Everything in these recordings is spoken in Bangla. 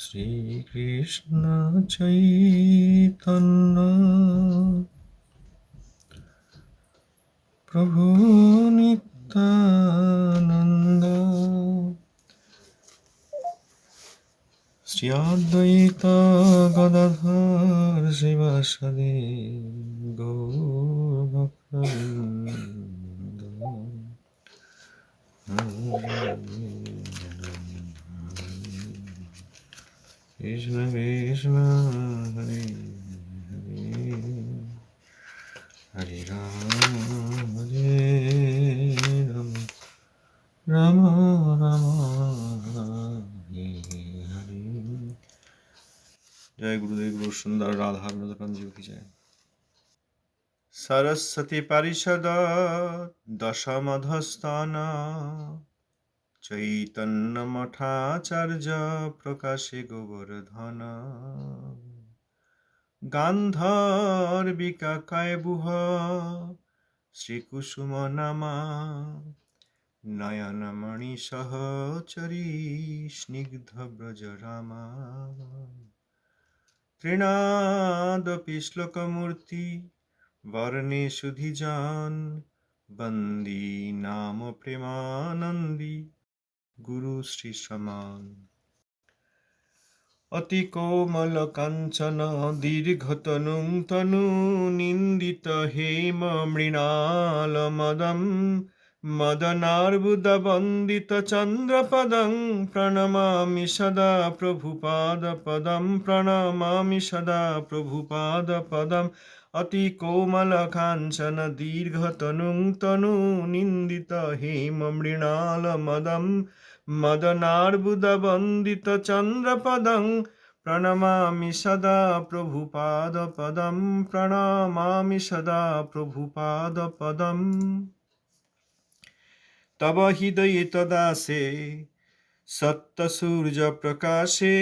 শ্রীকৃষ্ণ চৈতন্য। প্রভু নিত্যানন্দ। শ্রী অদ্বৈত গদাধর শিবাসদে গৌরভক্তবৃন্দ কৃষ্ণ কৃষ্ণ হরে হরে হরে রাম হরে রাম রাম রাম হরে হরে জয় গুরুদেব গুরু সুন্দর রাধা মৃতকাঞ্জীব কি জয় সরস্বতী পরিষদ দশমধস্থান চৈতন্য মঠাচার্য প্রকাশে গোবর্ধন। গান্ধর্বিকা কায়বুহ শ্রীকুসুম নামা নয়নমণি সহচরী স্নিগ্ধ ব্রজ রামা তৃণাদপি শ্লোকমূর্তি, বর্ণে সুধিজান, বন্দী নাম প্রেমানন্দী। গুরু শ্রী সমান। অতি কোমল কাঞ্চন, দীর্ঘতনু তনু, নিন্দিত হেম মৃণাল মদম মদনার্বুদ বন্দিত চন্দ্রপদং প্রণমামি সদা প্রভুপাদ পদম, প্রণমামি সদা প্রভুপাদ পদম। অতি কোমল কাঞ্চন দীর্ঘতনুং তনু নিন্দিত হেম মৃণাল মদম মদনার্বুদ বন্দিত চন্দ্রপদং। প্রণমামি সদা প্রভুপাদ পদম। প্রণমামি সদা প্রভুপাদ পদম। তব হৃদয়ে তদাসে সত্যসূর্য প্রকাশে,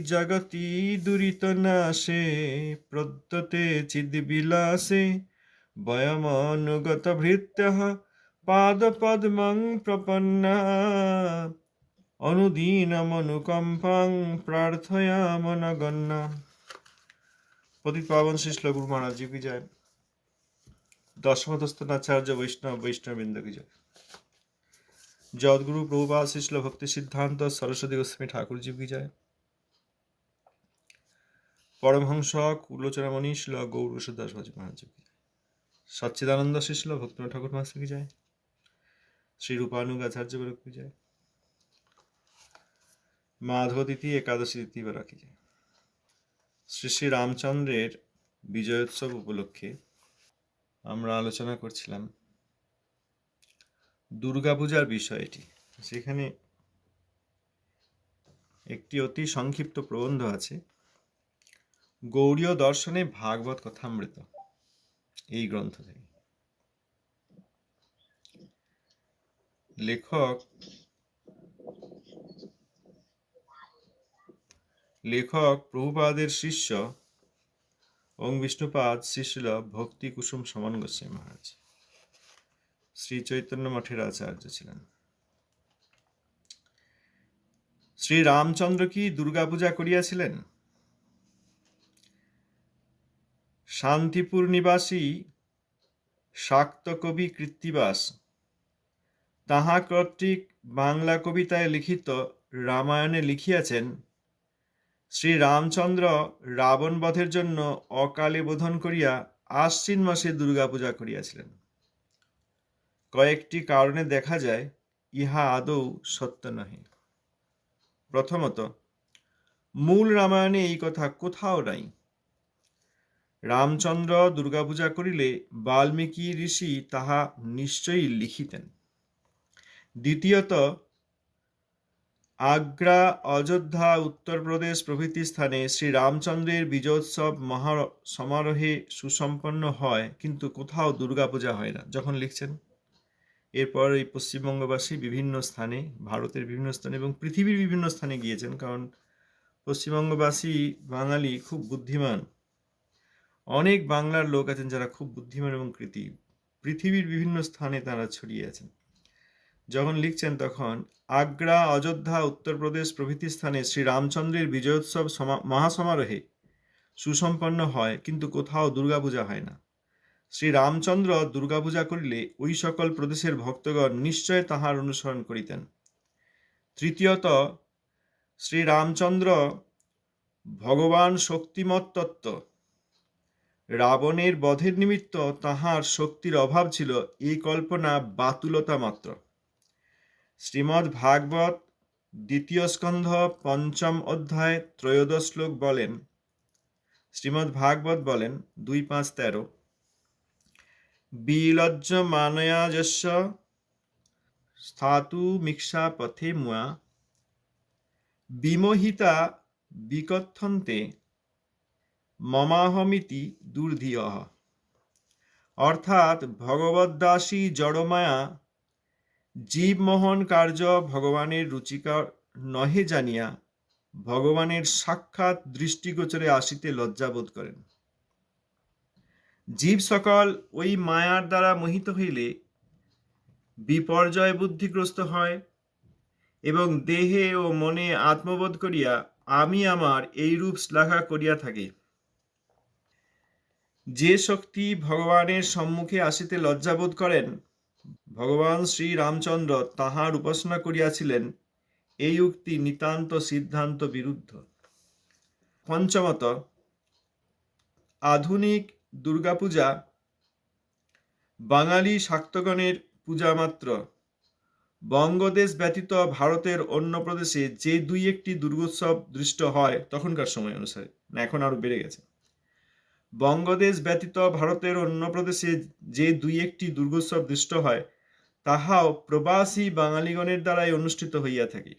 জগতি দুরিত নাশে, প্রদ্যতে চিদ্বিলাসে বয়মনুগত ভৃত্য পাদ পদ্মং প্রপন্না অনুদীনমনুকম্পাং প্রার্থয়ামনগণ্যা পতিত পাবন শিষ্ল গুরু মহারাজ জি কি জয়। দশমদস্তাচার্য বৈষ্ণব, বৈষ্ণববৃন্দ, কি জয়। জগৎগুরু প্রভুপাদ শিষ্ল ভক্তি সিদ্ধান্ত, সরস্বতী গোস্বামী ঠাকুর জি কি জয়। পরমহংস কুলোচনামণি শিল গৌর দাস ভাজি মহারাজ, কি সচ্চিদানন্দ শিষ্ল ভক্তিনাথ ঠাকুর মাস্টার কি শ্রী রূপানুগ আচার্য বরক কি মাধব তিথি একাদশী তিথি বা রাখি যায় শ্রী শ্রী রামচন্দ্রের বিজয়োৎসব উপলক্ষে আমরা আলোচনা করছিলাম দুর্গাপূজার বিষয়টি। সেখানে একটি অতি সংক্ষিপ্ত প্রবন্ধ আছে গৌড়ীয় দর্শনে ভাগবত কথামৃত এই গ্রন্থ থেকে। লেখক লেখক প্রভুপাদের শিষ্য ওং বিষ্ণুপাদ শিশিল ভক্তি কুসুম সমান গোস্বামী মহারাজ। শ্রী চৈতন্য মঠের আচার্য ছিলেন। শ্রী রামচন্দ্র কি দুর্গাপূজা করিয়াছিলেন? শান্তিপুর নিবাসী শাক্ত কবি কৃত্তিবাস তাহা কর্তৃক বাংলা কবিতায় লিখিত রামায়ণে লিখিয়াছেন, শ্রী রামচন্দ্র রাবণ বধের জন্য অকালে বোধন করিয়া আশ্বিন মাসে দুর্গাপূজা করিয়াছিলেন। কয়েকটি কারণে দেখা যায়, ইহা আদৌ সত্য নহে। প্রথমত, মূল রামায়ণে এই কথা কোথাও নাই। রামচন্দ্র দুর্গাপূজা করিলে বাল্মীকি ঋষি তাহা নিশ্চয়ই লিখিতেন। দ্বিতীয়ত, আগ্রা, অযোধ্যা, উত্তরপ্রদেশ প্রভৃতি স্থানে শ্রী রামচন্দ্রের বিজয়োৎসব মহা সমারোহে সুসম্পন্ন হয়, কিন্তু কোথাও দুর্গাপূজা হয় না। যখন লিখছেন, এরপর এই পশ্চিমবঙ্গবাসী বিভিন্ন স্থানে, ভারতের বিভিন্ন স্থানে এবং পৃথিবীর বিভিন্ন স্থানে গিয়েছেন, কারণ পশ্চিমবঙ্গবাসী, বাঙালি খুব বুদ্ধিমান। অনেক বাংলার লোক আছেন যারা খুব বুদ্ধিমান এবং কৃতি পৃথিবীর বিভিন্ন স্থানে তারা ছড়িয়ে আছেন। যখন লিখছেন তখন, আগ্রা, অযোধ্যা, উত্তরপ্রদেশ প্রভৃতি স্থানে শ্রী রামচন্দ্রের বিজয়োৎসব সমা- মহাসমারোহে সুসম্পন্ন হয়, কিন্তু কোথাও দুর্গাপূজা হয় না। শ্রী রামচন্দ্র দুর্গাপূজা করিলে ওই সকল প্রদেশের ভক্তগণ নিশ্চয় তাহার অনুসরণ করিতেন। তৃতীয়ত শ্রী রামচন্দ্র ভগবান শক্তিমত তত্ত্ব। রাবণের বধের নিমিত্ত তাহার শক্তির অভাব ছিল এই কল্পনা বাতুলতা মাত্র। শ্রীমদ্ ভাগবত দ্বিতীয় স্কন্ধ পঞ্চম অধ্যায় ত্রয়োদশ শ্লোক বলেন। শ্রীমদ্ ভাগবত বলেন, দুই পাঁচ তেরো। বিলজ্জ মানয়া যস্য স্থাতু মিক্ষা পথে মুয়া। বিমোহিতা বিকথন্তে মমাহমিতি দুর্ধিয়। অর্থাৎ ভগবদ্দাসী জড়মায়া জীবমোহন কার্য ভগবানের রুচিকর নহে জানিয়া ভগবানের সাক্ষাৎ দৃষ্টিগোচরে আসিতে লজ্জাবোধ করেন। জীব সকল ওই মায়ার দ্বারা মোহিত হইলে বিপর্যয় বুদ্ধিগ্রস্ত হয় এবং দেহে ও মনে আত্মবোধ করিয়া আমি আমার এই রূপ শ্লাঘা করিয়া থাকি। যে শক্তি ভগবানের সম্মুখে আসিতে লজ্জাবোধ করেন ভগবান শ্রী রামচন্দ্র তাহার উপাসনা করিয়াছিলেন। এই উক্তি নিতান্ত সিদ্ধান্ত বিরুদ্ধ। পঞ্চমত, আধুনিক দুর্গাপূজা, বাঙালি শাক্তগণের পূজা মাত্র। বঙ্গদেশ ব্যতীত ভারতের অন্য প্রদেশে যে দুই একটি দুর্গোৎসব দৃষ্ট হয় তখনকার সময় অনুসারে। এখন আরও বেড়ে গেছে। বঙ্গদেশ ব্যতীত ভারতের অন্য প্রদেশে যে দুই একটি দুর্গোৎসব দৃষ্ট হয়, তাহাও প্রবাসী বাঙালিগণের দ্বারাই অনুষ্ঠিত হইয়া থাকে।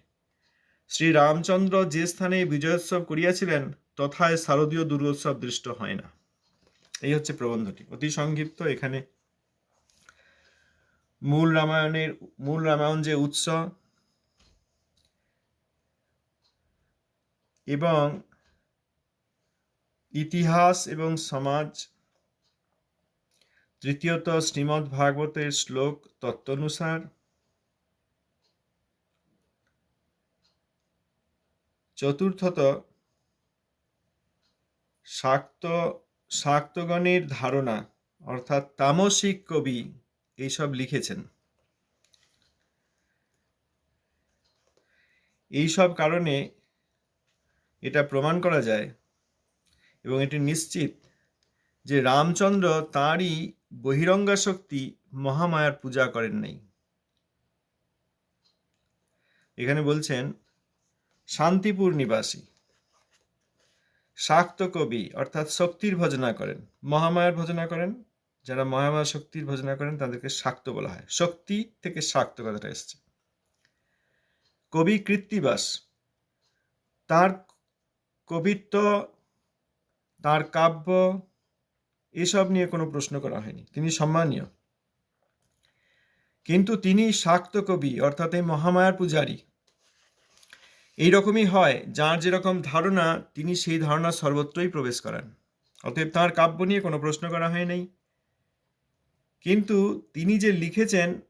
শ্রী রামচন্দ্র যে স্থানে বিজয়োৎসব করিয়াছিলেন, তথায় শারদীয় দুর্গোৎসব দৃষ্ট হয় না। এই হচ্ছে প্রবন্ধটি। অতি সংক্ষিপ্ত, এখানে মূল রামায়ণের, মূল রামায়ণ যে উৎস এবং ইতিহাস এবং সমাজ। তৃতীয়ত শ্রীমদ্ ভাগবতের শ্লোক তত্ত্বানুসার। চতুর্থত, শাক্ত, শাক্তগণের ধারণা, অর্থাৎ তামসিক কবি এইসব লিখেছেন। এইসব কারণে এটা প্রমাণ করা যায় এবং এটি নিশ্চিত যে রামচন্দ্র তাঁরই বহিরঙ্গা শক্তি মহামায়ার পূজা করেন নাই। এখানে বলছেন, শান্তিপুর নিবাসী, শাক্ত কবি, অর্থাৎ শক্তির ভজনা করেন। মহামায়ার ভজনা করেন, যারা মহামায়া শক্তির ভজনা করেন, তাদেরকে শাক্ত বলা হয়। শক্তি থেকে শাক্ত কথাটা এসছে। কবি কৃত্তিবাস, তার কবিত্ব তার কাব্য, এসব নিয়ে কোনো প্রশ্ন করা হয়নি। তিনি সম্মানীয়। কিন্তু তিনি শাক্ত কবি, অর্থাৎ এই মহামায়ার পূজারী। এইরকমই হয়, যার যেরকম ধারণা, তিনি সেই ধারণা সর্বত্রই প্রবেশ করান। অতএব তাঁর কাব্য নিয়ে কোনো প্রশ্ন করা হয় নাই। কিন্তু তিনি যে লিখেছেন,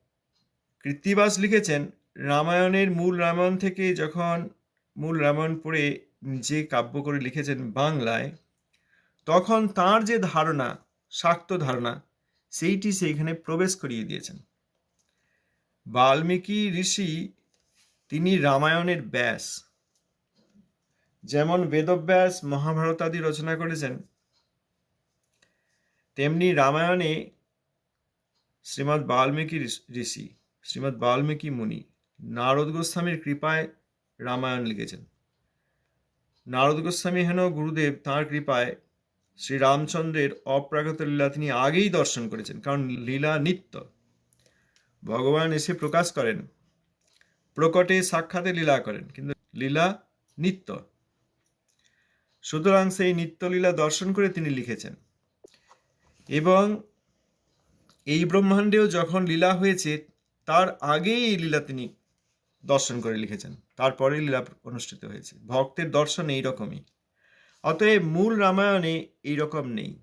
কৃত্তিবাস লিখেছেন, রামায়ণের মূল রামায়ণ থেকে যখন মূল রামায়ণ পড়ে যে কাব্য করে লিখেছেন বাংলায় তখন তার যে ধারণা, শাক্ত ধারণা, সেইটি সেইখানে প্রবেশ করিয়ে দিয়েছেন। বাল্মীকি ঋষি তিনি রামায়ণের ব্যাস, যেমন বেদব্যাস, মহাভারত আদি রচনা করেছেন, তেমনি রামায়ণে শ্রীমৎ বাল্মীকি ঋষি শ্রীমৎ বাল্মীকি মুনি নারদ গোস্বামীর কৃপায় রামায়ণ লিখেছেন। নারদ গোস্বামী হেন গুরুদেব তাঁর কৃপায় শ্রী রামচন্দ্রের অপ্রাকৃত লীলা তিনি আগেই দর্শন করেছেন, কারণ লীলা নিত্য। ভগবান এসে প্রকাশ করেন, প্রকটে সাক্ষাতে লীলা করেন, কিন্তু লীলা নিত্য। সুতরাং সেই নিত্যলীলা দর্শন করে তিনি লিখেছেন। এবং এই ব্রহ্মাণ্ডেও যখন লীলা হয়েছে, তার আগেই এই লীলা তিনি দর্শন করে লিখেছেন। তারপরে লীলা অনুষ্ঠিত হয়েছে। ভক্তের দর্শন এইরকমই অতএব মূল রামায়ণে এইরকম নেই।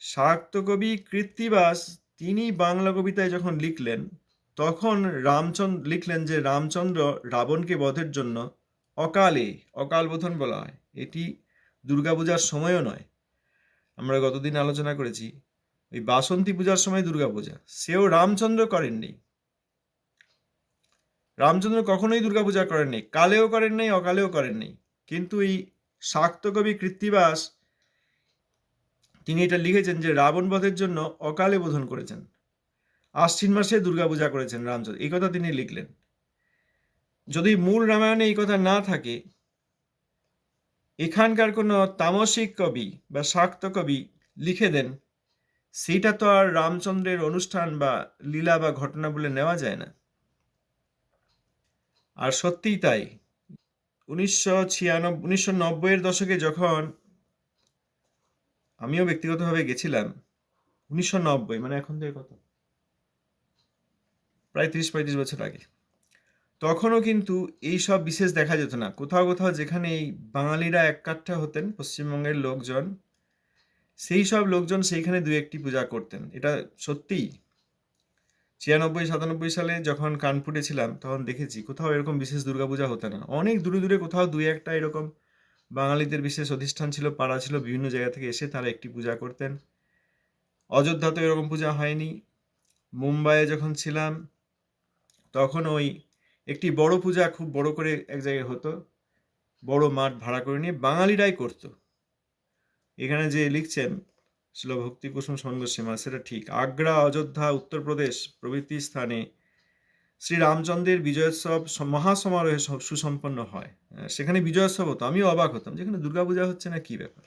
শাক্ত কবি কৃত্তিবাস তিনি বাংলা কবিতায় যখন লিখলেন, তখন রামচন্দ্র, লিখলেন যে রামচন্দ্র রাবণকে বধের জন্য অকালে, অকাল বোধন বলা হয়। এটি দুর্গাপূজার সময়ও নয়। আমরা গতদিন আলোচনা করেছি, ওই বাসন্তী পূজার সময় দুর্গাপূজা, সেও রামচন্দ্র করেননি। রামচন্দ্র কখনোই দুর্গাপূজা করেননি, কালেও করেন নাই অকালেও করেননি। কিন্তু এই শাক্ত কবি কৃত্তিবাস, তিনি এটা লিখেছেন যে রাবণ বধের জন্য অকালে বোধন করেছেন। আশ্বিন মাসে দুর্গাপূজা করেছেন রামচন্দ্র। এই কথা তিনি লিখলেন। যদি মূল রামায়ণে এই কথা না থাকে, এখানকার কোনো তামসিক কবি বা শাক্ত কবি লিখে দেন, সেইটা তো আর রামচন্দ্রের অনুষ্ঠান বা লীলা বা ঘটনা বলে নেওয়া যায় না। আর সত্যিই তাই। উনিশশো ছিয়ানব্বই উনিশশো নব্বইয়ের দশকে যখন আমিও ব্যক্তিগতভাবে গেছিলাম, উনিশশো নব্বই মানে এখন থেকে কত? প্রায় তিরিশ পঁয়ত্রিশ বছর আগে। তখনও কিন্তু এই সব বিশেষ দেখা যেত না। কোথাও কোথাও যেখানে এই বাঙালিরা এক কাঠা হতেন, পশ্চিমবঙ্গের লোকজন, সেই সব লোকজন সেইখানে দু একটি পূজা করতেন। এটা সত্যিই ছিয়ানব্বই, সাতানব্বই সালে যখন কানপুরে ছিলাম, তখন দেখেছি কোথাও এরকম বিশেষ দুর্গাপূজা হতো না। অনেক দূরে দূরে কোথাও দুই একটা এরকম বাঙালিদের বিশেষ অধিষ্ঠান ছিল, পাড়া ছিল, বিভিন্ন জায়গা থেকে এসে তারা একটি পূজা করতেন। অযোধ্যা তো এরকম পূজা হয়নি। মুম্বাইয়ে যখন ছিলাম, তখন ওই একটি বড় পূজা খুব বড় করে এক জায়গায় হতো। বড় মাঠ ভাড়া করে নিয়ে বাঙালিরাই করতো। এখানে যে লিখছেন ছিল ভক্তি কুসুম সন্দেশীমা সেটা ঠিক। আগ্রা, অযোধ্যা, উত্তরপ্রদেশ প্রভৃতি স্থানে শ্রী রামচন্দ্রের বিজয়োৎসব সম- মহাসমারোহে সুসম্পন্ন হয়। সেখানে বিজয়োৎসব হতো আমিও অবাক হতাম, যেখানে দুর্গাপূজা হচ্ছে না কি ব্যাপার?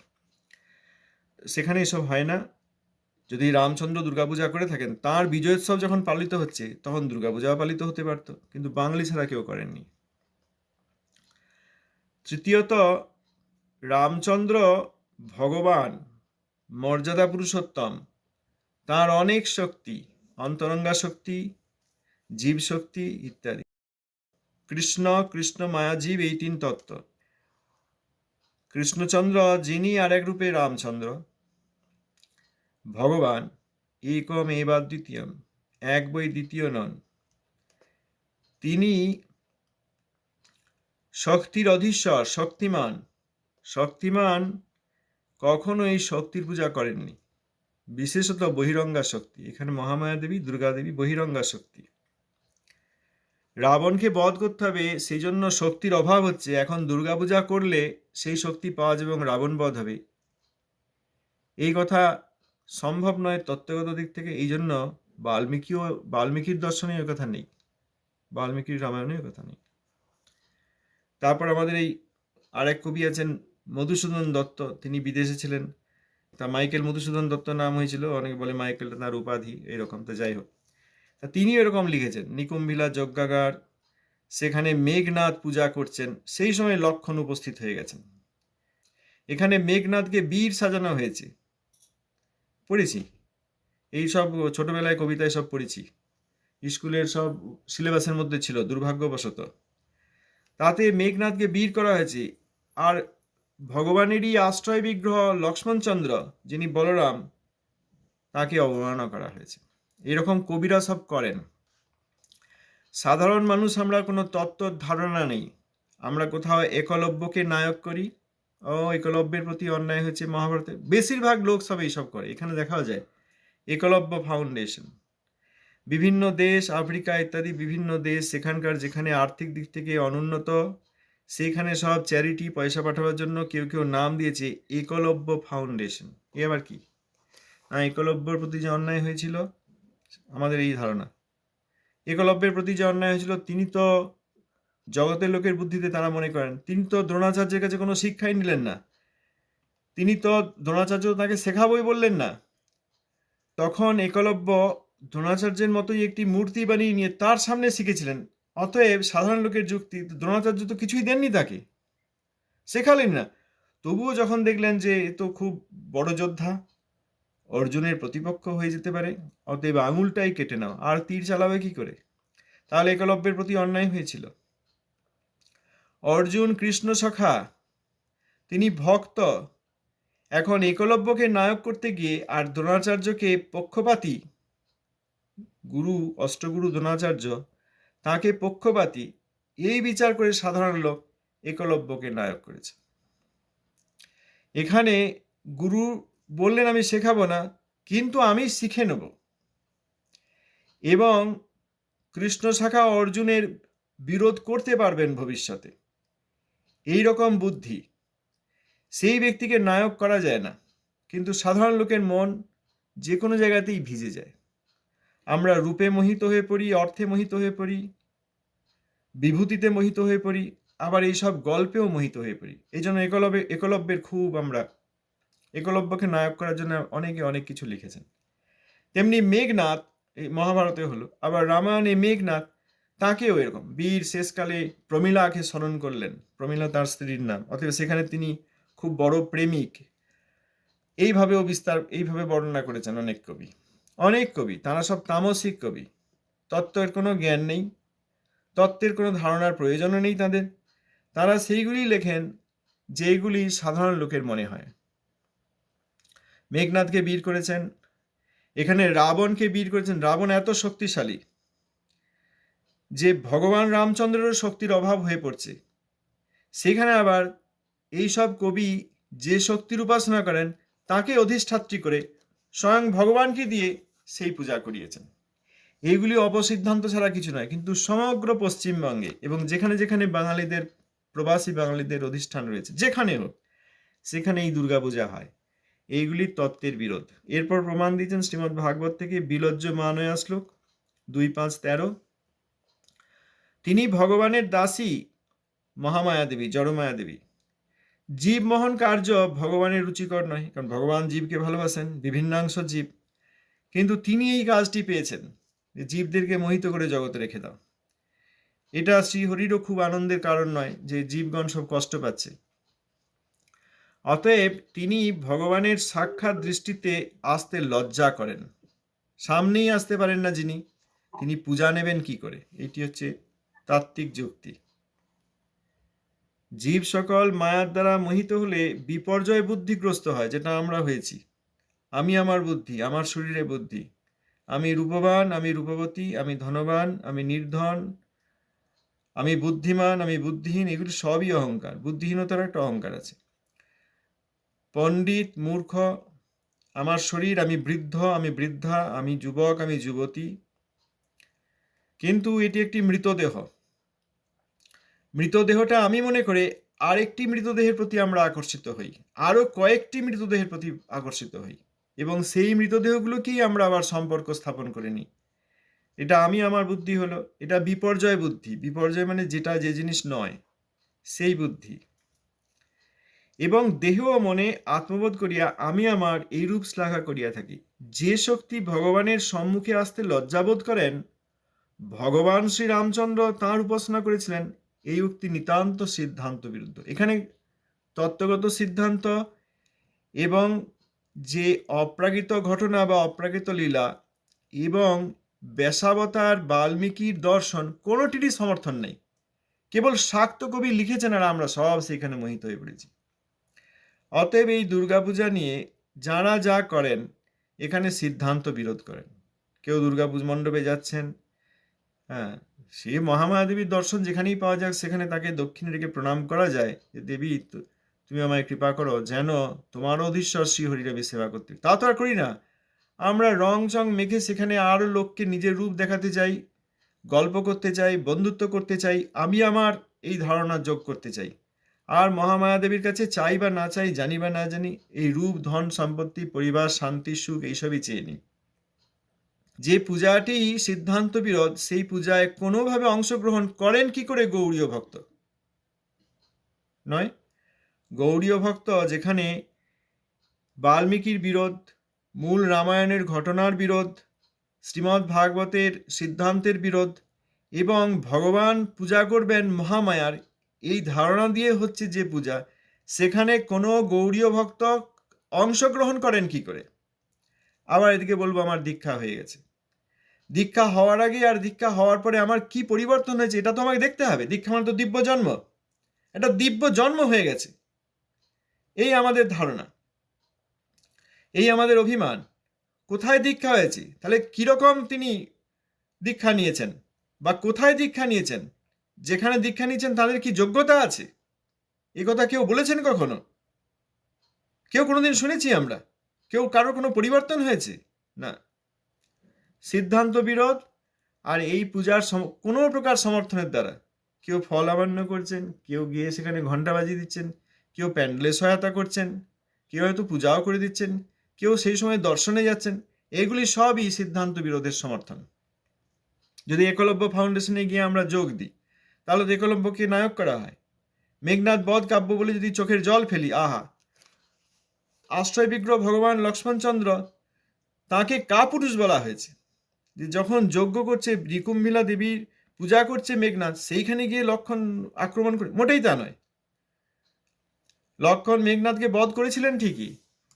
সেখানে এসব হয় না। যদি রামচন্দ্র দুর্গাপূজা করে থাকেন, তার বিজয়োৎসব যখন পালিত হচ্ছে, তখন দুর্গাপূজাও পালিত হতে পারত, কিন্তু বাঙালি ছাড়া কেউ করেননি। তৃতীয়ত, রামচন্দ্র ভগবান মর্যাদা পুরুষোত্তম। তার অনেক শক্তি, অন্তরঙ্গা শক্তি, জীব শক্তি ইত্যাদি। কৃষ্ণ কৃষ্ণ মায়াজীব এই তিন তত্ত্ব। কৃষ্ণচন্দ্র যিনি আরেক রূপে রামচন্দ্র। ভগবান একম এবার দ্বিতীয়ম, এক বই দ্বিতীয় নন। তিনি শক্তির অধীশ্বর, শক্তিমান। শক্তিমান কখনো এই শক্তির পূজা করেননি। বিশেষত বহিরঙ্গা শক্তি। এখানে মহামায়া দেবী, দুর্গা দেবী বহিরঙ্গা শক্তি। রাবণকে বধ করতে হবে সেই জন্য শক্তির অভাব হচ্ছে। এখন দুর্গাপূজা করলে সেই শক্তি পাওয়া যাবে এবং রাবণ বধ হবে। এই কথা সম্ভব নয় তত্ত্বগত দিক থেকে, এই জন্য বাল্মীকিও, বাল্মীকির দর্শনে ওই কথা নেই। বাল্মীকির রামায়ণে কথা নেই। তারপর আমাদের এই আরেক কবি আছেন মধুসূদন দত্ত, তিনি বিদেশে ছিলেন। তা মাইকেল মধুসূদন দত্ত নাম হয়েছিল, অনেকে বলে মাইকেলটা তার উপাধি, এরকম, তো যাই হোক। তা তিনি এরকম লিখেছেন, নিকুম্ভিলা, যজ্ঞাগার, সেখানে মেঘনাথ পূজা করছেন, সেই সময় লক্ষণ উপস্থিত হয়ে গেছেন। এখানে মেঘনাথকে বীর সাজানো হয়েছে। পড়েছি। এই সব ছোটবেলায় কবিতায় সব পড়েছি। স্কুলের সব সিলেবাসের মধ্যে ছিল, দুর্ভাগ্যবশত। তাতে মেঘনাথকে বীর করা হয়েছে। আর ভগবানেরই আশ্রয় বিগ্রহ লক্ষ্মণচন্দ্র যিনি বলরাম, তাকে অবমাননা করা হয়েছে। এরকম কবিরা সব করেন। সাধারণ মানুষ, আমরা কোনো তত্ত্বর ধারণা নেই। আমরা কোথাও একলব্যকে নায়ক করি ও একলব্যের প্রতি অন্যায় হয়েছে মহাভারতে। বেশিরভাগ লোক সব এইসব করে। এখানে দেখাও যায়, একলব্য ফাউন্ডেশন। বিভিন্ন দেশ, আফ্রিকা ইত্যাদি বিভিন্ন দেশ, সেখানকার যেখানে আর্থিক দিক থেকে অনুন্নত সেইখানে সব চ্যারিটি পয়সা পাঠাবার জন্য কেউ কেউ নাম দিয়েছে একলব্য ফাউন্ডেশন এ আবার কি? না, একলব্যর প্রতি যে অন্যায় হয়েছিল, আমাদের এই ধারণা। একলব্যের প্রতি যে অন্যায় হয়েছিল, তিনি তো জগতের লোকের বুদ্ধিতে তারা মনে করেন। তিনি তো দ্রোণাচার্যের কাছে কোনো শিক্ষাই নিলেন না। তিনি তো দ্রোণাচার্য তাকে শেখাবই বললেন না। তখন একলব্য দ্রোণাচার্যের মতোই একটি মূর্তি বানিয়ে নিয়ে তার সামনে শিখেছিলেন। অতএব সাধারণ লোকের যুক্তি, দ্রোণাচার্য তো কিছুই দেননি তাকে। শেখালেন না। তবুও যখন দেখলেন যে এ তো খুব বড় যোদ্ধা, অর্জুনের প্রতিপক্ষ হয়ে যেতে পারে, অতএব আঙুলটাই কেটে নাও, আর তীর চালাবে কি করে? তাহলে একলব্যের প্রতি অন্যায় হয়েছিল। অর্জুন কৃষ্ণ সখা, তিনি ভক্ত, এখন একলব্যকে নায়ক করতে গিয়ে আর দ্রোণাচার্যকে পক্ষপাতী। গুরু, অষ্টগুরু দ্রোণাচার্য তাকে পক্ষপাতী। এই বিচার করে সাধারণ লোক একলব্যকে নায়ক করেছে। এখানে গুরু বললেন, আমি শেখাবো না, কিন্তু আমি শিখে নেব। এবং কৃষ্ণ শাখা অর্জুনের বিরোধ করতে পারবেন ভবিষ্যতে। এই রকম বুদ্ধি সেই ব্যক্তিকে নায়ক করা যায় না, কিন্তু সাধারণ লোকের মন যে কোনো জায়গাতেই ভিজে যায়। আমরা রূপে মোহিত হয়ে পড়ি, অর্থে মোহিত হয়ে পড়ি, বিভূতিতে মোহিত হয়ে পড়ি, আবার এইসব গল্পেও মোহিত হয়ে পড়ি। এই জন্য একলব্যে, একলব্যের খুব আমরা একলব্যকে নায়ক করার জন্য অনেকে অনেক কিছু লিখেছেন। তেমনি মেঘনাথ, এই মহাভারতে হলো, আবার রামায়ণে মেঘনাথ, তাকেও এরকম বীর শেষকালে প্রমীলাকে স্মরণ করলেন। প্রমীলা তার স্ত্রীর নাম, অতএব সেখানে তিনি খুব বড় প্রেমিক। এইভাবেও বিস্তার, এইভাবে বর্ণনা করেছেন অনেক কবি। অনেক কবি, তারা সব তামসিক কবি। তত্ত্বের কোনো জ্ঞান নেই, তত্ত্বের কোনো ধারণার প্রয়োজনও নেই তাদের। তারা সেইগুলি লেখেন যেইগুলি সাধারণ লোকের মনে হয়। মেঘনাথকে বীর করেছেন, এখানে রাবণকে বীর করেছেন। রাবণ এত শক্তিশালী যে ভগবান রামচন্দ্রেরও শক্তির অভাব হয়ে পড়ছে। সেখানে আবার এই সব কবি যে শক্তির উপাসনা করেন, তাকে অধিষ্ঠাত্রী করে স্বয়ং ভগবানকে দিয়ে সেই পূজা করিয়েছেন। এইগুলি অপসিদ্ধান্ত ছাড়া কিছু নয়, কিন্তু সমগ্র পশ্চিমবঙ্গে এবং যেখানে যেখানে বাঙালিদের, প্রবাসী বাঙালিদের অধিষ্ঠান রয়েছে, যেখানে হোক সেখানে এই দুর্গাপূজা হয়। এইগুলি তত্ত্বের বিরোধ। এরপর প্রমাণ দিয়েছেন শ্রীমদ্ ভাগবত থেকে বিলজ্জ মানয়া শ্লোক, দুই পাঁচ তেরো। তিনি ভগবানের দাসী মহামায়া দেবী, জড়মায়া দেবী। জীব মোহন কার্য ভগবানের রুচিকর নয়, কারণ ভগবান জীবকে ভালোবাসেন, বিভিন্নাংশ জীব কিন্তু তিনি এই কাজটি পেয়েছেন যে জীবদেরকে মোহিত করে জগতে রেখে দাও। এটা শ্রীহরিরও খুব আনন্দের কারণ নয় যে জীবগণ সব কষ্ট পাচ্ছে। অতএব তিনি ভগবানের সাক্ষাৎ দৃষ্টিতে আসতে লজ্জা করেন। সামনেই আসতে পারেন না যিনি, তিনি পূজা নেবেন কি করে? এটি হচ্ছে তাত্ত্বিক যুক্তি। জীব সকল মায়ার দ্বারা মোহিত হলে বিপর্যয় বুদ্ধিগ্রস্ত হয়, যেটা আমরা হয়েছি। আমি আমার বুদ্ধি, আমার শরীরে বুদ্ধি। আমি রূপবান, আমি রূপবতী, আমি ধনবান, আমি নির্ধন, আমি বুদ্ধিমান, আমি বুদ্ধিহীন, এগুলি সবই অহংকার। বুদ্ধিহীনতার একটা অহংকার আছে। পণ্ডিত, মূর্খ, আমার শরীর, আমি বৃদ্ধ, আমি বৃদ্ধা, আমি যুবক, আমি যুবতী। কিন্তু এটি একটি মৃতদেহ। মৃতদেহটা আমি মনে করে আরেকটি মৃতদেহের প্রতি আমরা আকর্ষিত হই। আরও কয়েকটি মৃতদেহের প্রতি আকর্ষিত হই। এবং সেই মৃতদেহগুলোকেই আমরা আবার সম্পর্ক স্থাপন করে নিই। এটা আমি, আমার বুদ্ধি হলো, এটা বিপর্যয় বুদ্ধি। বিপর্যয় মানে যেটা, যে জিনিস নয়, সেই বুদ্ধি। এবং দেহ ও মনে আত্মবোধ করিয়া আমি আমার এইরূপ শ্লাঘা করিয়া থাকি। যে শক্তি ভগবানের সম্মুখে আসতে লজ্জাবোধ করেন, ভগবান শ্রী রামচন্দ্র তাঁর উপাসনা করেছিলেন, এই উক্তি নিতান্ত সিদ্ধান্ত বিরুদ্ধ এখানে তত্ত্বগত সিদ্ধান্ত এবং যে অপ্রাকৃত ঘটনা বা অপ্রাকৃত লীলা এবং ব্যাসাবতার বাল্মীকির দর্শন কোনোটিরই সমর্থন নেই। কেবল শাক্ত কবি লিখেছেন আর আমরা সব সেখানে মোহিত হয়ে পড়েছি। অতএব এই দুর্গাপূজা নিয়ে যারা যা করেন, এখানে সিদ্ধান্ত বিরোধ করেন। কেউ দুর্গাপূজা মণ্ডপে যাচ্ছেন হ্যাঁ সে মহামায়া দেবীর দর্শন যেখানেই পাওয়া যাক, সেখানে তাকে দক্ষিণে রেখে প্রণাম করা যায়, যে দেবী তুমি আমায় কৃপা করো যেন তোমার অধীশ্বর শ্রীহরির আমি সেবা করতে। তা তো আর করি না। আমরা রং চং মেঘে সেখানে আরও লোককে নিজের রূপ দেখাতে চাই, গল্প করতে চাই, বন্ধুত্ব করতে চাই, আমি আমার এই ধারণা যোগ করতে চাই। আর মহামায়া দেবীর কাছে চাই বা না চাই, জানি বা না জানি, এই রূপ, ধন, সম্পত্তি, পরিবার, শান্তি, সুখ, এইসবই চেয়ে নিই। যে পূজাটি সিদ্ধান্ত বিরোধ, সেই পূজায় কোনোভাবে অংশগ্রহণ করেন কি করে গৌড়ীয় ভক্ত? নয়? গৌড়ীয় ভক্ত যেখানে বাল্মীকির বিরোধ, মূল রামায়ণের ঘটনার বিরোধ শ্রীমদ্ ভাগবতের সিদ্ধান্তের বিরোধ এবং ভগবান পূজা করবেন মহামায়ার, এই ধারণা দিয়ে হচ্ছে যে পূজা। সেখানে কোনো গৌড়ীয় ভক্ত অংশগ্রহণ করেন কি করে? আবার এদিকে বলব, আমার দীক্ষা হয়ে গেছে। দীক্ষা হওয়ার আগে আর দীক্ষা হওয়ার পরে আমার কি পরিবর্তন হয়েছে, এটা তো আমাকে দেখতে হবে। দীক্ষা মানে তো দিব্য জন্ম। এটা দিব্য জন্ম হয়ে গেছে। এই আমাদের ধারণা। এই আমাদের অভিমান। কোথায় দীক্ষা হয়েছে? তাহলে কীরকম তিনি দীক্ষা নিয়েছেন? বা কোথায় দীক্ষা নিয়েছেন? যেখানে দীক্ষা নিয়েছেন তাদের কি যোগ্যতা আছে? এ কথা কেউ বলেছেন কখনো? কেউ কোনোদিন শুনেছি আমরা? কেউ কারও কোনো পরিবর্তন হয়েছে? না। সিদ্ধান্ত বিরোধ আর এই পূজার কোনো প্রকার সমর্থনের দ্বারা। কেউ ফল অমান্য করছেন, কেউ গিয়ে সেখানে ঘণ্টা বাজিয়ে দিচ্ছেন। কেউ প্যান্ডেলে সহায়তা করছেন, কেউ হয়তো পূজাও করে দিচ্ছেন, কেউ সেই সময় দর্শনে যাচ্ছেন, এগুলি সবই সিদ্ধান্ত বিরোধের সমর্থন। যদি একলব্য ফাউন্ডেশনে গিয়ে আমরা যোগ দিই, তাহলে তো একলব্যকে নায়ক করা হয়। মেঘনাথ বধ কাব্য বলে যদি চোখের জল ফেলি, আহা! আশ্রয় বিগ্রহ ভগবান লক্ষ্মণচন্দ্র তাকে কাপুরুষ বলা হয়েছে। যে যখন যজ্ঞ করছে, রিকুম্ভিলা দেবীর পূজা করছে মেঘনাথ সেইখানে গিয়ে লক্ষণ আক্রমণ করে, মোটেই তা নয়। লক্ষণ মেঘনাথকে বধ করেছিলেন ঠিকই,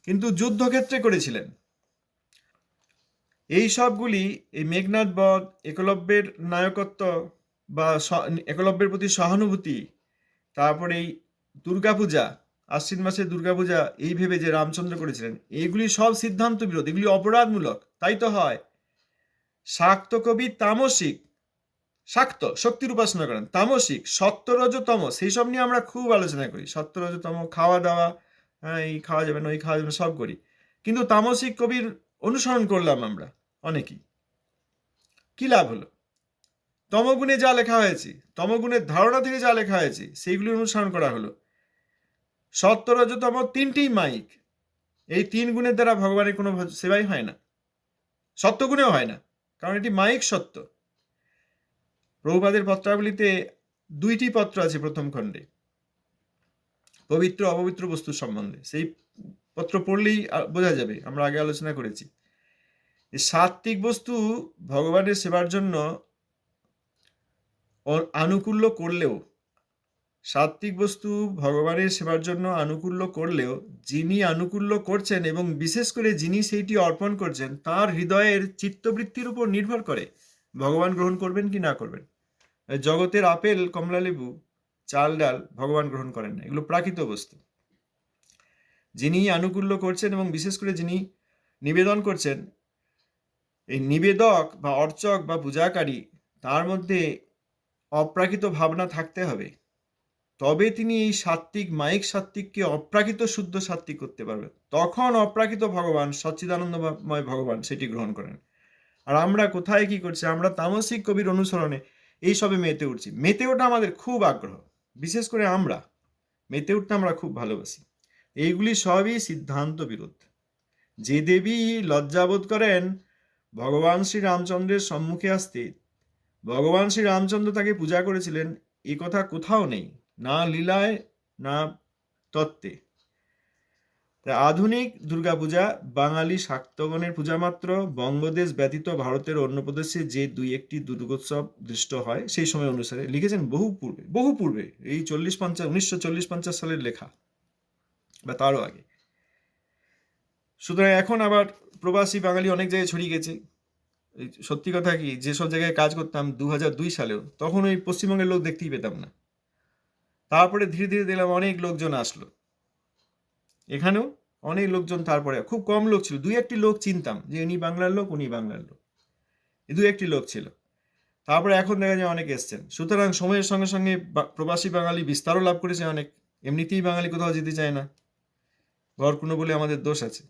কিন্তু যুদ্ধক্ষেত্রে করেছিলেন। এই সবগুলি এই মেঘনাথ বধ, একলব্যের নায়কত্ব বা একলব্যের প্রতি সহানুভূতি, তারপরে এই দুর্গাপূজা, আশ্বিন মাসে দুর্গাপূজা, এই ভেবে যে রামচন্দ্র করেছিলেন, এইগুলি সব সিদ্ধান্ত বিরোধ এগুলি অপরাধমূলক, তাই তো হয়। শাক্ত কবি তামসিক শাক্ত শক্তির উপাসনা করেন। তামসিক সত্যরজতম সেই সব নিয়ে আমরা খুব আলোচনা করি। সত্যরজতম খাওয়া দাওয়া হ্যাঁ এই খাওয়া যাবে না, ওই খাওয়া যাবে না, সব করি। কিন্তু তামসিক কবির অনুসরণ করলাম আমরা অনেকেই। কি লাভ হলো? তমগুণে যা লেখা হয়েছে, তমগুণের ধারণা থেকে যা লেখা হয়েছে সেইগুলি অনুসরণ করা হলো। সত্যরজতম তিনটি মাইক, এই তিন গুণের দ্বারা ভগবানের কোনো সেবাই হয় না। সত্যগুণেও হয় না, কারণ এটি মাইক সত্য। প্রভুপাদের পত্রাবলিতে দুইটি পত্র আছে প্রথম খণ্ডে। পবিত্র, অপবিত্র বস্তু সম্বন্ধে। সেই পত্র পড়লেই বোঝা যাবে, আমরা আগে আলোচনা করেছি। সাত্ত্বিক বস্তু ভগবানের সেবার জন্য আনুকূল্য করলেও, সাত্ত্বিক বস্তু ভগবানের সেবার জন্য আনুকূল্য করলেও, যিনি আনুকূল্য করছেন এবং বিশেষ করে যিনি সেইটি অর্পণ করছেন, তার হৃদয়ের চিত্তবৃত্তির উপর নির্ভর করে। ভগবান গ্রহণ করবেন কি না করবেন? জগতের আপেল কমলালেবু চাল, ডাল ভগবান গ্রহণ করেন না। এগুলো প্রাকৃত বস্তু। যিনি আনুকূল্য করছেন এবং বিশেষ করে যিনি নিবেদন করছেন, এই নিবেদক বা অর্চক বা পূজাকারী, তার মধ্যে অপ্রাকৃত ভাবনা থাকতে হবে। তবে তিনি এই সাত্ত্বিক, মাইক সাত্ত্বিককে অপ্রাকৃত শুদ্ধ সাত্ত্বিক করতে পারবেন। তখন অপ্রাকৃত ভগবান, সচ্চিদানন্দময় ভগবান সেটি গ্রহণ করেন। আর আমরা কোথায় কি করছি? আমরা তামসিক কবির অনুসরণে এই সবে মেতে উঠছি। মেতে ওঠা আমাদের খুব আগ্রহ, বিশেষ করে আমরা। মেতে উঠতে আমরা খুব ভালোবাসি। এইগুলি সবই সিদ্ধান্ত বিরোধ। যে দেবী লজ্জাবোধ করেন, ভগবান শ্রী রামচন্দ্রের সম্মুখে আসতে, ভগবান শ্রী রামচন্দ্র তাকে পূজা করেছিলেন, এ কথা কোথাও নেই, না লীলায়, না তত্ত্বে। তাই আধুনিক দুর্গাপূজা, বাঙালি শাক্তগণের পূজা মাত্র, বঙ্গদেশ ব্যতীত ভারতের অন্য প্রদেশে যে দুই একটি দুর্গোৎসব দৃষ্ট হয়, সেই সময় অনুসারে লিখেছেন বহু পূর্বে বহু পূর্বে, এই চল্লিশ পঞ্চাশ, উনিশশো চল্লিশ পঞ্চাশ সালের লেখা, বা তারও আগে। সুতরাং এখন আবার প্রবাসী বাঙালি অনেক জায়গায় ছড়িয়ে গেছে। সত্যি কথা কি যেসব জায়গায় কাজ করতাম দু দুই সালেও, তখন ওই পশ্চিমবঙ্গের লোক দেখতেই পেতাম না। তারপরে ধীরে ধীরে দেখলাম অনেক লোকজন আসলো। এখানেও অনেক লোকজন তারপরে, খুব কম লোক ছিল। দুই একটি লোক চিনতাম যে উনি বাংলার লোক, উনি বাংলার লোক। দু একটি লোক ছিল। তারপরে এখন দেখা যায় অনেক এসছেন। সুতরাং সময়ের সঙ্গে সঙ্গে প্রবাসী বাঙালি বিস্তারও লাভ করেছে অনেক। এমনিতেই বাঙালি কোথাও যেতে চায় না। ঘর কোনো বলে আমাদের দোষ আছে।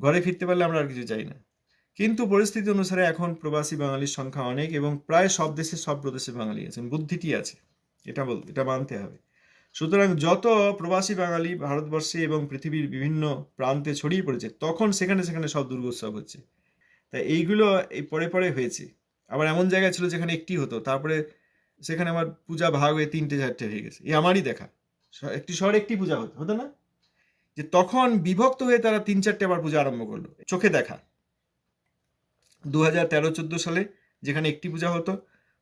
ঘরে ফিরতে পারলে আমরা আর কিছু চাই না। কিন্তু পরিস্থিতি অনুসারে এখন প্রবাসী বাঙালির সংখ্যা অনেক এবং প্রায় সব দেশে, সব প্রদেশে বাঙালি আছেন। বুদ্ধিটি আছে। এটা বল, এটা মানতে হবে। সুতরাং যত প্রবাসী বাঙালি ভারতবর্ষে এবং পৃথিবীর বিভিন্ন প্রান্তে ছড়িয়ে পড়েছে, তখন সেখানে সেখানে সব দুর্গোৎসব হচ্ছে। তাই এইগুলো এই পরে পরে হয়েছে। আবার এমন জায়গা ছিল যেখানে একটি হতো, তারপরে সেখানে আমার পূজা ভাগ হয়ে তিনটে চারটে হয়ে গেছে। এই আমারই দেখা। একটি শহরে একটি পূজা হতো হতো না? যে তখন বিভক্ত হয়ে তারা তিন চারটে আবার পূজা আরম্ভ করল। চোখে দেখা। দু হাজার তেরো চোদ্দ সালে যেখানে একটি পূজা হতো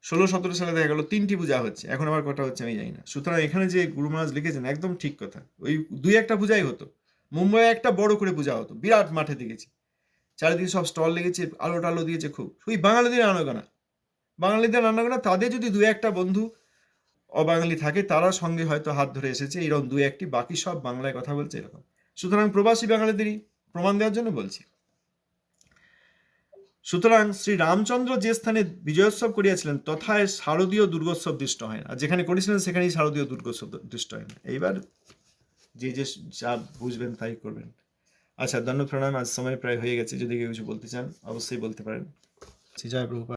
ষোলো, সতেরো সালে দেখা গেল, তিনটি পূজা হচ্ছে। এখন আবার কটা হচ্ছে আমি জানি না। সুতরাং এখানে যে গুরু মহারাজ লিখেছেন, একদম ঠিক কথা। ওই দুই একটা পূজাই হতো। মুম্বাইয়ে একটা বড় করে পূজা হতো, বিরাট মাঠে দেখেছি। চারিদিকে সব স্টল লেগেছে, আলো টালো দিয়েছে খুব। ওই বাঙালিদের আনাগোনা। বাঙালিদের আনাগোনা, তাদের যদি দু একটা বন্ধু অবাঙালি থাকে, তারা সঙ্গে হয়তো হাত ধরে এসেছে, এরকম দু একটি, বাকি সব বাংলায় কথা বলছে এরকম। সুতরাং প্রবাসী বাঙালিদেরই প্রমাণ দেওয়ার জন্য বলছি। সুতরাং শ্রী রামচন্দ্র যে স্থানে বিজয়োৎসব করিয়াছিলেন তথায় শারদীয় দুর্গোৎসব দৃষ্ট হয় না। যেখানে করেছিলেন সেখানেই শারদীয় দুর্গোৎসব দৃষ্ট হয় না। এইবার যে যে যা বুঝবেন, তাই করবেন। আচ্ছা দণ্ড প্রণাম আজ সময় প্রায় হয়ে গেছে। যদি কেউ কিছু বলতে চান, অবশ্যই বলতে পারেন। জয় প্রভুপাদ